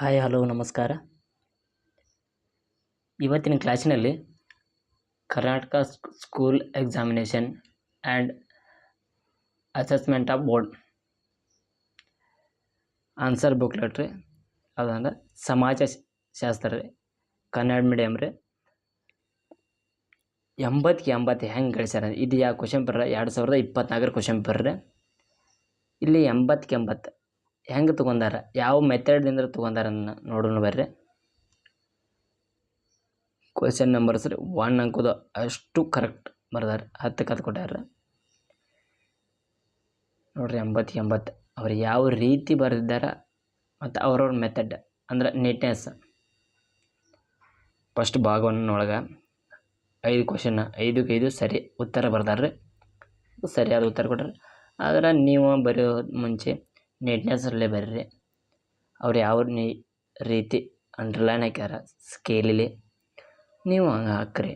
Hi, hello, ನಮಸ್ಕಾರ. ಇವತ್ತಿನ ಕ್ಲಾಸಿನಲ್ಲಿ Karnataka ಸ್ಕ್- school examination and assessment of board. Answer booklet ರೀ. ಅದಂದ್ರೆ ಸಮಾಜ ಶಾಸ್ತ್ರ ರೀ. ಕನ್ನಡ ಮೀಡಿಯಮ್ ರೀ. ಎಂಬತ್ತಕ್ಕೆ ಎಂಬತ್ತು ಹೆಂಗೆ ಗಳಿಸ್ಯಾರ? ಇದು ಯಾವ ಕ್ವಶನ್ ಪೇಪರ್ ಎರಡು ಸಾವಿರದ ಇಪ್ಪತ್ನಾಲ್ಕರ ಕ್ವಶನ್ ಪೇಪರ್ ರೀ ಇಲ್ಲಿ ಎಂಬತ್ತಕ್ಕೆ ಎಂಬತ್ತು ಹೆಂಗೆ ತೊಗೊಂಡಾರ? ಯಾವ ಮೆಥಡ್ದಿಂದ ತೊಗೊಂಡಾರ ನೋಡೋಣ ಬರ್ರಿ. ಕ್ವಶನ್ ನಂಬರ್ ಸರಿ ಒನ್ ಅಂಕದ ಅಷ್ಟು ಕರೆಕ್ಟ್ ಬರ್ದಾರೆ. ಹತ್ತು ಹತ್ತು ಕೊಟ್ಟಾರ. ನೋಡ್ರಿ, ಎಂಬತ್ತು ಎಂಬತ್ತು. ಅವ್ರು ಯಾವ ರೀತಿ ಬರೆದಿದ್ದಾರ ಮತ್ತು ಅವ್ರವ್ರ ಮೆಥಡ್ ಅಂದ್ರೆ ನೀಟ್ನೆಸ್ ಫಸ್ಟ್ ಭಾಗವನ್ನೊಳಗೆ ಐದು ಕ್ವಶನ್ ಐದಕ್ಕೆ ಐದು ಸರಿ ಉತ್ತರ ಬರ್ದಾರ್ರಿ. ಸರಿಯಾದ ಉತ್ತರ ಕೊಟ್ಟಾರೆ. ಆದ್ರೆ ನೀವು ಬರೆಯೋ ಮುಂಚೆ ನೀಟ್ನೆಸ್ಸಲ್ಲೇ ಬರ್ರಿ. ಅವ್ರು ಯಾವ ರೀತಿ ಅಂಡರ್ಲೈನ್ ಹಾಕ್ಯಾರ ಸ್ಕೇಲಿಲಿ ನೀವು ಹಂಗೆ ಹಾಕ್ರಿ.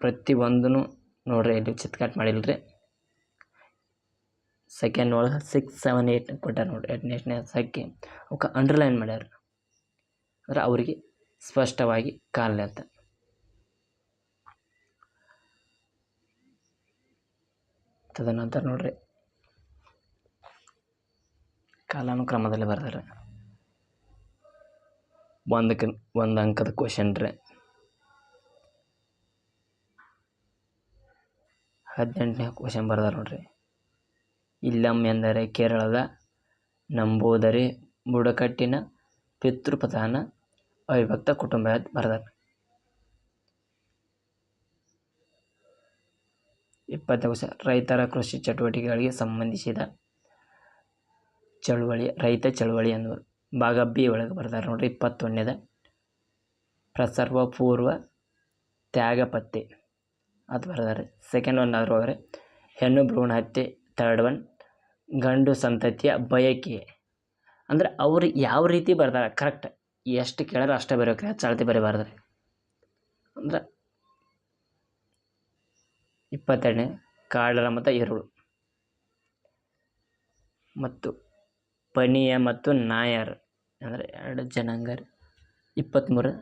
ಪ್ರತಿಯೊಂದೂ ನೋಡ್ರಿ ಇಲ್ಲಿ ಚಿತ್ಕಾಟ್ ಮಾಡಿಲ್ರಿ. ಸೆಕೆಂಡ್ ಒಳಗೆ ಸಿಕ್ಸ್ ಸೆವೆನ್ ಏಯ್ಟ್ ಕೊಟ್ಟಾರ ನೋಡ್ರಿ ನೀಟ್ನೆಸ್ ಹಾಕಿ. ಅವಕ್ಕೆ ಅಂಡರ್ಲೈನ್ ಮಾಡ್ಯಾರ. ಅಂದ್ರೆ ಅವರಿಗೆ ಸ್ಪಷ್ಟವಾಗಿ ಕಾಣ್ಲತ್ತ ತದನಂತರ ನೋಡ್ರಿ. ಕಾಲಾನುಕ್ರಮದಲ್ಲಿ ಬರ್ದಾರೆ ಒಂದಕ್ಕೆ ಒಂದು ಅಂಕದ ಕ್ವಶನ್ ರೀ. ಹದಿನೆಂಟನೇ ಕ್ವಶನ್ ಬರ್ದಾರೆ ನೋಡ್ರಿ. ಇಲ್ಲಮ್ ಎಂದರೆ ಕೇರಳದ ನಂಬೋದರಿ ಬುಡಕಟ್ಟಿನ ಪಿತೃಪ್ರಧಾನ ಅವಿಭಕ್ತ ಕುಟುಂಬ ಬರ್ದಾರೆ. ಇಪ್ಪತ್ತನೇ ಕ್ವಶನ್ ರೈತರ ಕೃಷಿ ಚಟುವಟಿಕೆಗಳಿಗೆ ಸಂಬಂಧಿಸಿದ ಚಳುವಳಿ, ರೈತ ಚಳುವಳಿ ಅನ್ನೋದು ಭಾಗ ಬಿ ಒಳಗೆ ಬರ್ತಾರೆ ನೋಡ್ರಿ. ಇಪ್ಪತ್ತೊಂದನೇದ ಪ್ರಸರ್ವ ಪೂರ್ವ ತ್ಯಾಗಪತ್ತೆ ಅದು ಬರ್ತಾರೆ ಸೆಕೆಂಡ್ ಒನ್ ಆದರೂ ಹೋದರೆ ಹೆಣ್ಣು ಭ್ರೂಣ ಹತ್ಯೆ ತರ್ಡ್ ಒನ್ ಗಂಡು ಸಂತತಿಯ ಬಯಕೆ. ಅಂದ್ರೆ ಅವ್ರು ಯಾವ ರೀತಿ ಬರ್ತಾರೆ ಕರೆಕ್ಟ್ ಎಷ್ಟು ಕೇಳಿದ್ರೆ ಅಷ್ಟೇ ಬರೋಕ್ರಿ ಚಾಳ್ತಿ ಬರೀಬಾರ್ದ್ರಿ ಅಂದ್ರೆ ಇಪ್ಪತ್ತೆರಡನೇ ಕಾಡರ ಮತ್ತು ಈರುಳು ಮತ್ತು ಪಣಿಯ ಮತ್ತು ನಾಯರ್ ಅಂದರೆ ಎರಡು ಜನಾಂಗ ಇಪ್ಪತ್ತ್ಮೂರು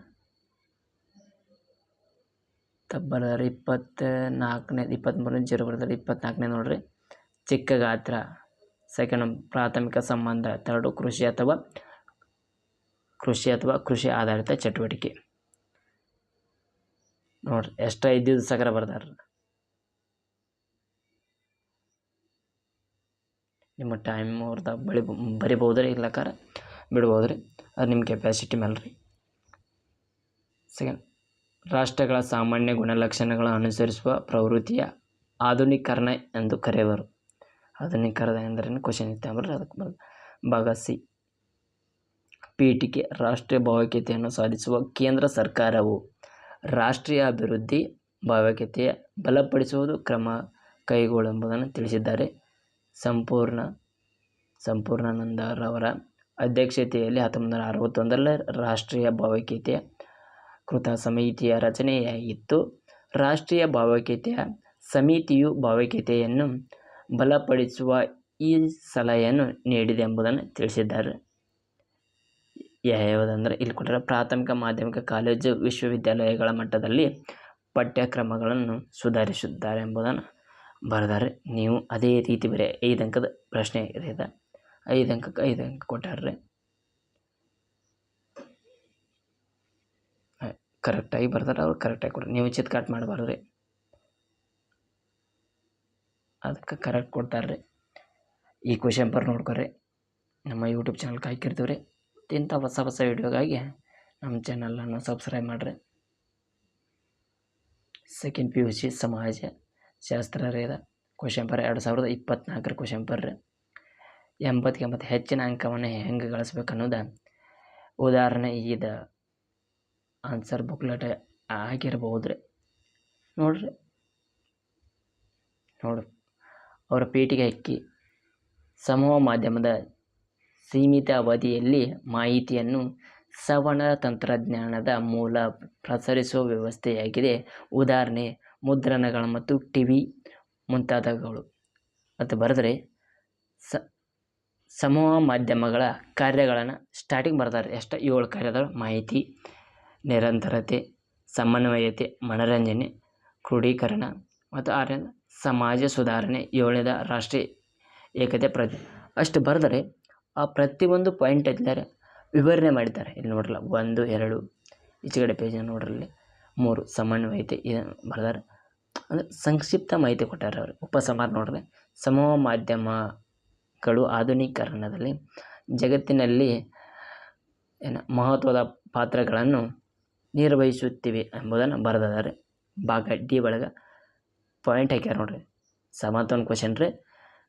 ತಬ್ಬಲಾರ ಇಪ್ಪತ್ತ ನಾಲ್ಕನೇ ಇಪ್ಪತ್ತ್ಮೂರನೇ ಜೀರೋ ಬರ್ದಾರೆ ಇಪ್ಪತ್ನಾಲ್ಕನೇ ನೋಡ್ರಿ. ಚಿಕ್ಕ ಗಾತ್ರ, ಸೆಕೆಂಡ್ ಪ್ರಾಥಮಿಕ ಸಂಬಂಧ, ಥರ್ಡು ಕೃಷಿ ಅಥವಾ ಕೃಷಿ ಅಥವಾ ಕೃಷಿ ಆಧಾರಿತ ಚಟುವಟಿಕೆ. ನೋಡ್ರಿ, ಎಷ್ಟು ಇದ್ದಿದ್ದು ಸಕರ ಬರ್ದಾರ ನಿಮ್ಮ ಟೈಮ್ ಅವ್ರದ್ದು ಬಳಿ ಬರಿಬೋದು ರೀ ಇಲ್ಲಕಾರ ಬಿಡ್ಬೋದು ರೀ ಅದು ನಿಮ್ಮ ಕೆಪ್ಯಾಸಿಟಿ ಮೇಲೆ ರೀ ಸೆಕೆಂಡ್ ರಾಷ್ಟ್ರಗಳ ಸಾಮಾನ್ಯ ಗುಣಲಕ್ಷಣಗಳ ಅನುಸರಿಸುವ ಪ್ರವೃತ್ತಿಯ ಆಧುನೀಕರಣ ಎಂದು ಕರೆಯುವರು ಆಧುನೀಕರಣ ಎಂದರೇನು? ಕ್ವಶನ್ ಇತ್ತು ಅಂದ್ರೆ ಅದಕ್ಕೆ ಬಂದು ಭಾಗ ಸಿ. ಪೀಠಿಕೆ, ರಾಷ್ಟ್ರೀಯ ಭಾವೈಕ್ಯತೆಯನ್ನು ಸಾಧಿಸುವ ಕೇಂದ್ರ ಸರ್ಕಾರವು ರಾಷ್ಟ್ರೀಯ ಅಭಿವೃದ್ಧಿ ಭಾವೈಕ್ಯತೆಯ ಬಲಪಡಿಸುವುದು ಕ್ರಮ ಕೈಗೊಳ್ಳುವುದನ್ನು ತಿಳಿಸಿದ್ದಾರೆ. ಸಂಪೂರ್ಣ, ಸಂಪೂರ್ಣಾನಂದರವರ ಅಧ್ಯಕ್ಷತೆಯಲ್ಲಿ ಹತ್ತೊಂಬತ್ತು ನೂರ ಅರವತ್ತೊಂದರಲ್ಲಿ ರಾಷ್ಟ್ರೀಯ ಭಾವೈಕ್ಯತೆಯ ಕೃತ ಸಮಿತಿಯ ರಚನೆಯಾಗಿತ್ತು ರಾಷ್ಟ್ರೀಯ ಭಾವೈಕ್ಯತೆಯ ಸಮಿತಿಯು ಭಾವೈಕ್ಯತೆಯನ್ನು ಬಲಪಡಿಸುವ ಈ ಸಲಹೆಯನ್ನು ನೀಡಿದೆ ಎಂಬುದನ್ನು ತಿಳಿಸಿದ್ದಾರೆ. ಯಾವುದಂದರೆ ಇಲ್ಲಿ ಕೊಟ್ಟರೆ ಪ್ರಾಥಮಿಕ, ಮಾಧ್ಯಮಿಕ, ಕಾಲೇಜು, ವಿಶ್ವವಿದ್ಯಾಲಯಗಳ ಮಟ್ಟದಲ್ಲಿ ಪಠ್ಯಕ್ರಮಗಳನ್ನು ಸುಧಾರಿಸಿದ್ದಾರೆ ಎಂಬುದನ್ನು ಬರೆದಾರೆ. ನೀವು ಅದೇ ರೀತಿ ಬರೆ ಐದು ಅಂಕದ ಪ್ರಶ್ನೆ ಇದೆ ಐದು ಅಂಕಕ್ಕೆ ಐದು ಅಂಕ ಕೊಟ್ಟಾರ್ರಿ. ಕರೆಕ್ಟಾಗಿ ಬರ್ತಾರೆ ಅವ್ರು ಕರೆಕ್ಟಾಗಿ ಕೊಡ್ರಿ. ನೀವು ಚಿತ್ಕಾಟ್ ಮಾಡಬಾರ್ದು ರೀ ಅದಕ್ಕೆ ಕರೆಕ್ಟ್ ಕೊಡ್ತಾರೆ ಈ ಕ್ವಶನ್ ಪರ್ ನೋಡ್ಕೊರಿ. ನಮ್ಮ ಯೂಟ್ಯೂಬ್ ಚಾನಲ್ಗೆ ಹಾಕಿರ್ತೀವಿ ರೀ ಇಂಥ ಹೊಸ ಹೊಸ ವೀಡಿಯೋಗಾಗಿ ನಮ್ಮ ಚಾನಲನ್ನು ಸಬ್ಸ್ಕ್ರೈಬ್ ಮಾಡಿರಿ. ಸೆಕೆಂಡ್ ಪಿ ಯು ಸಿ ಸಮಾಜ. ಶಾಸ್ತ್ರ ರೀ ಇದು ಕ್ವಶನ್ ಪರ್ ಎರಡು ಸಾವಿರದ ಇಪ್ಪತ್ತ್ನಾಲ್ಕರ ಕ್ವಶನ್ ಪರ್ ಎಂಬತ್ತಿಗೆ ಎಂಬತ್ತು ಹೆಚ್ಚಿನ ಅಂಕವನ್ನು ಹೆಂಗೆ ಗಳಿಸ್ಬೇಕು ಅನ್ನೋದು ಉದಾಹರಣೆ ಇದು ಆನ್ಸರ್ ಬುಕ್ಲೆಟ್ ಆಗಿರ್ಬೋದು ರೀ ನೋಡ್ರಿ. ನೋಡ್ರಿ ಅವರ ಪೇಟಿಗೆ ಹಾಕಿ ಸಮೂಹ ಮಾಧ್ಯಮದ ಸೀಮಿತ ಅವಧಿಯಲ್ಲಿ ಮಾಹಿತಿಯನ್ನು ಸವಣ ತಂತ್ರಜ್ಞಾನದ ಮೂಲ ಪ್ರಸರಿಸುವ ವ್ಯವಸ್ಥೆಯಾಗಿದೆ. ಉದಾಹರಣೆ ಮುದ್ರಣಗಳು ಮತ್ತು ಟಿ ವಿ ಮುಂತಾದವುಗಳು. ಮತ್ತು ಬರೆದ್ರೆ ಸ, ಸಮೂಹ ಮಾಧ್ಯಮಗಳ ಕಾರ್ಯಗಳನ್ನು ಸ್ಟಾರ್ಟಿಂಗ್ ಬರ್ತಾರೆ. ಎಷ್ಟು ಏಳು ಕಾರ್ಯಗಳು. ಮಾಹಿತಿ, ನಿರಂತರತೆ, ಸಮನ್ವಯತೆ, ಮನರಂಜನೆ ಕ್ರೋಢೀಕರಣ ಮತ್ತು ಆರನೇದು ಸಮಾಜ ಸುಧಾರಣೆ, ಏಳನೇದ ರಾಷ್ಟ್ರೀಯ ಏಕತೆ ಪ್ರತಿ. ಅಷ್ಟು ಬರೆದರೆ ಆ ಪ್ರತಿಯೊಂದು ಪಾಯಿಂಟ್ ಇದ್ದಾರೆ ವಿವರಣೆ ಮಾಡಿದ್ದಾರೆ. ಇಲ್ಲಿ ನೋಡ್ರಲ್ಲ, ಒಂದು, ಎರಡು, ಈಚೆಗಡೆ ಪೇಜ್ ನೋಡ್ರಲ್ಲಿ, ಮೂರು, ಸಮನ್ವಯತೆ ಇದನ್ನು ಬರೆದಾರೆ. ಅಂದರೆ ಸಂಕ್ಷಿಪ್ತ ಮಾಹಿತಿ ಕೊಟ್ಟಾರೆ ಅವರು. ಉಪಸಂಹಾರ ನೋಡಿದ್ರೆ ಸಮೂಹ ಮಾಧ್ಯಮಗಳು ಆಧುನೀಕರಣದಲ್ಲಿ ಜಗತ್ತಿನಲ್ಲಿ ಏನು ಮಹತ್ವದ ಪಾತ್ರಗಳನ್ನು ನಿರ್ವಹಿಸುತ್ತಿವೆ ಎಂಬುದನ್ನು ಬರೆದಿದ್ದಾರೆ. ಭಾಗ ಡಿ ಒಳಗೆ ಪಾಯಿಂಟ್ ಹಾಕ್ಯಾರ ನೋಡ್ರಿ. ಸಮತೋನ್ ಕ್ವಶನ್ ರೀ,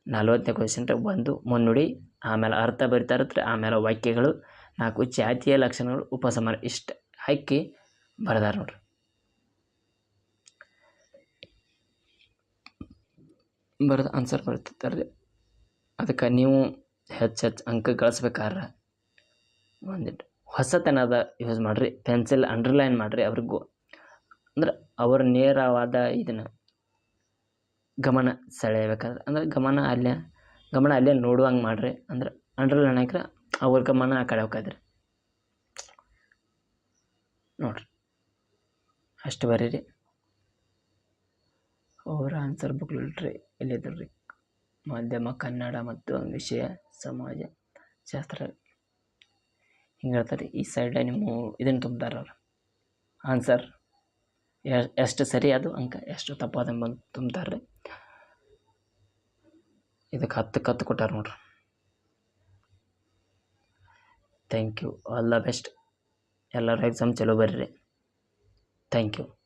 ನಲ್ವತ್ತನೇ ಕ್ವಶನ್ ರೀ. ಒಂದು ಮುನ್ನುಡಿ, ಆಮೇಲೆ ಅರ್ಥ ಬರಿತಾ ಇರುತ್ತೆ ಆಮೇಲೆ ವಾಕ್ಯಗಳು, ನಾಲ್ಕು ಜಾತಿಯ ಲಕ್ಷಣಗಳು, ಉಪಸಂಹಾರ ಇಷ್ಟು ಹಾಕಿ ಬರೆದಾರ ನೋಡ್ರಿ. ಬರೆದು ಆನ್ಸರ್ ಬರ್ತಿರ್ತಾರೆ ಅದಕ್ಕೆ ನೀವು ಹೆಚ್ಚು ಹೆಚ್ಚು ಅಂಕ ಗಳಿಸ್ಬೇಕಾದ್ರೆ ಒಂದಿಟ್ಟು ಹೊಸತನದ ಯೂಸ್ ಮಾಡಿರಿ ಪೆನ್ಸಿಲ್ ಅಂಡರ್ಲೈನ್ ಮಾಡಿರಿ ಅವ್ರಿಗೂ. ಅಂದ್ರೆ ಅವ್ರ ನೇರವಾದ ಇದನ್ನು ಗಮನ ಸೆಳೆಯಬೇಕಾದ್ರೆ, ಅಂದ್ರೆ ಗಮನ ಅಲ್ಲೇ ಗಮನ ಅಲ್ಲೇ ನೋಡುವಂಗೆ ಮಾಡಿರಿ. ಅಂದ್ರೆ ಅಂಡರ್ಲೈನ್ ಹಾಕಿದ್ರೆ ಅವ್ರ ಗಮನ ಆ ಕಡೆ ಹೋಗ್ರಿ ನೋಡಿರಿ. ಅಷ್ಟು ಬರೀರಿ. ಅವರ ಆನ್ಸರ್ ಬುಕ್ ಎಲ್ಲಿದ್ರು ರೀ ಮಾಧ್ಯಮ, ಕನ್ನಡ ಮತ್ತು ವಿಷಯ, ಸಮಾಜ, ಶಾಸ್ತ್ರ. ಹಿಂಗೆ ಹೇಳ್ತಾರೆ. ಈ ಸೈಡ್ ನಿಮ್ಮ ಇದನ್ನು ತುಂಬ್ತಾರೆ ಅವ್ರು ಆನ್ಸರ್ ಎಷ್ಟು ಸರಿ ಅದು ಅಂಕ, ಎಷ್ಟು ತಪ್ಪಾದ ಬಂದು ತುಂಬ್ತಾರೆ ಇದಕ್ಕೆ ಹತ್ತು ಕತ್ತು ಕೊಟ್ಟಾರ ನೋಡ್ರಿ. Thank you all the best ಎಲ್ಲರೂ ಎಕ್ಸಾಮ್ ಚಲೋ ಬರ್ರಿ. Thank you